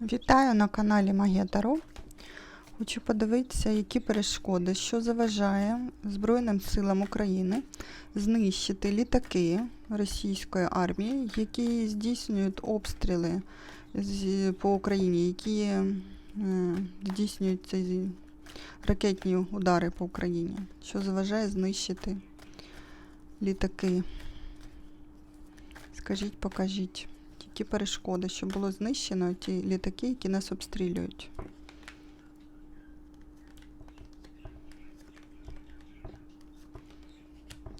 Вітаю на каналі Магія Таро. Хочу подивитися, які перешкоди, що заважає Збройним силам України знищити літаки російської армії, які здійснюють обстріли по Україні, які е, здійснюють ці ракетні удари по Україні, що заважає знищити літаки. Скажіть, покажіть. Які перешкоди, щоб було знищено ті літаки, які нас обстрілюють.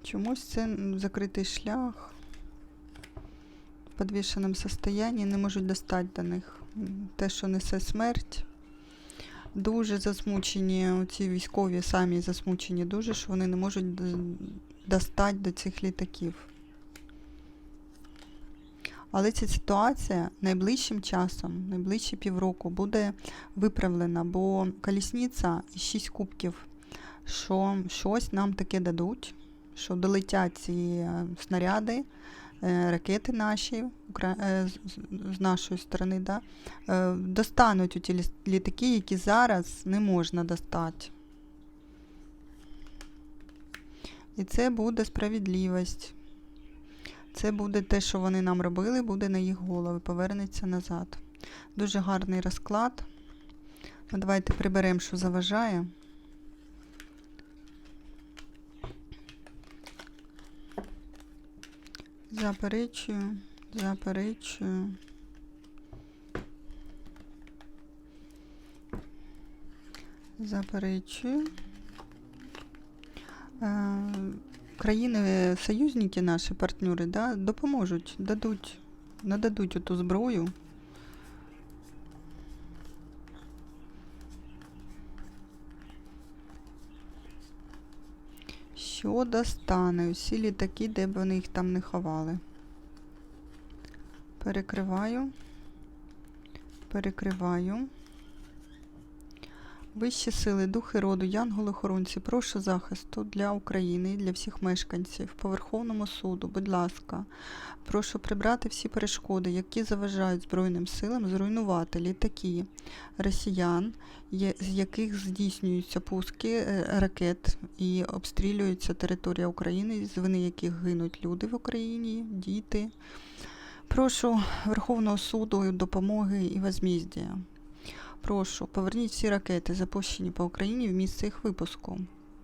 Чомусь це закритий шлях в підвішеному состоянні, не можуть достати до них. Те, що несе смерть. Дуже засмучені, ці військові самі засмучені дуже, що вони не можуть достати до цих літаків. Але ця ситуація найближчим часом, найближчі півроку, буде виправлена, бо колісниця і шість кубків, що щось нам таке дадуть, що долетять ці е, снаряди, е, ракети наші е, з- нашої сторони, да, достануть у ті літаки, які зараз не можна достати. І це буде справедливість. Це буде те, що вони нам робили, буде на їх голови, повернеться назад. Дуже гарний розклад. Ну, давайте приберемо, що заважає. Заперечую, заперечую. Заперечую. Е, країни, союзники наші, партнери, да, допоможуть, дадуть, нададуть оту зброю. Що достане? Усі літаки, де б вони їх там не ховали. Перекриваю. Перекриваю. Вищі сили, духи роду, янголи-охоронці, прошу захисту для України і для всіх мешканців по Верховному суду, будь ласка, прошу прибрати всі перешкоди, які заважають Збройним силам зруйнувати літаки росіян, з яких здійснюються пуски е, ракет і обстрілюється територія України, з вини яких гинуть люди в Україні, діти. Прошу Верховного суду допомоги і возміздія. Прошу, поверніть всі ракети, запущені по Україні в місце їх випуску.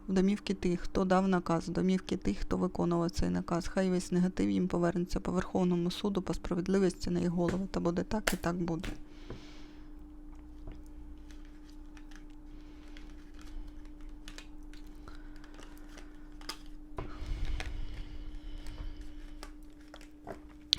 В домівки тих, хто дав наказ, в домівки тих, хто виконував цей наказ. Хай весь негатив їм повернеться по Верховному суду, по справедливості на їх голови. Та буде так і так буде.